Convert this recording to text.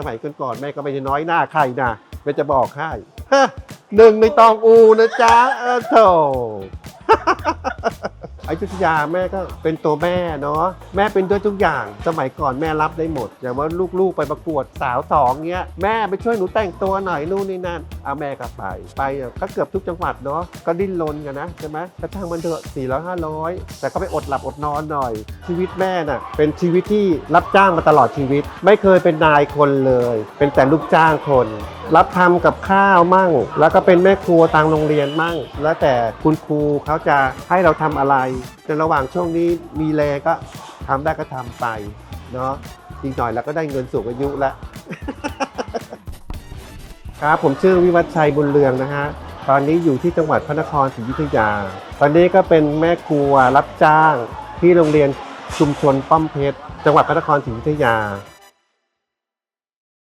สมัยก่อนๆแม่ก็ไม่ได้น้อยหน้าใครนะแม่จะบอกให้ฮะหนึ่งในตองอูนะจ๊ะเออโถ อยุธยาแม่ก็เป็นตัวแม่เนาะแม่เป็นด้วยทุกอย่างสมัยก่อนแม่รับได้หมด อย่างว่าลูกๆไปประกวดสาวสองเงี้ยแม่ไปช่วยหนูแต่งตัวหน่อยนู่นนี่นั่นเอาแม่ก็ไปไปอะก็เกือบทุกจังหวัดเนาะก็ดิ้นรนกันนะใช่ไหมกระทั่งมันเถอะสี่ร้อยห้าร้อยแต่ก็ไปอดหลับอดนอนหน่อย ชีวิตแม่น่ะเป็นชีวิตที่รับจ้างมาตลอดชีวิต ไม่เคยเป็นนายคนเลย เป็นแต่ลูกจ้างคน รับทำกับข้าวมั่ง แล้วก็เป็นแม่ครัวตามโรงเรียนมั่ง แล้วแต่คุณครูเขาจะให้เราทำอะไรในระหว่างช่วงนี้มีแรงก็ทำได้ก็ทำไปเนาะอีกหน่อยเราก็ได้เงินสูงอายุแล้วครับผมชื่อวิวัฒชัยบุญเรืองนะฮะตอนนี้อยู่ที่จังหวัดพระนครศรีอยุธยา ตอนนี้ก็เป็นแม่ครัวรับจ้างที่โรงเรียนชุมชนป้อมเพชร จังหวัดพระนครศรีอยุธยา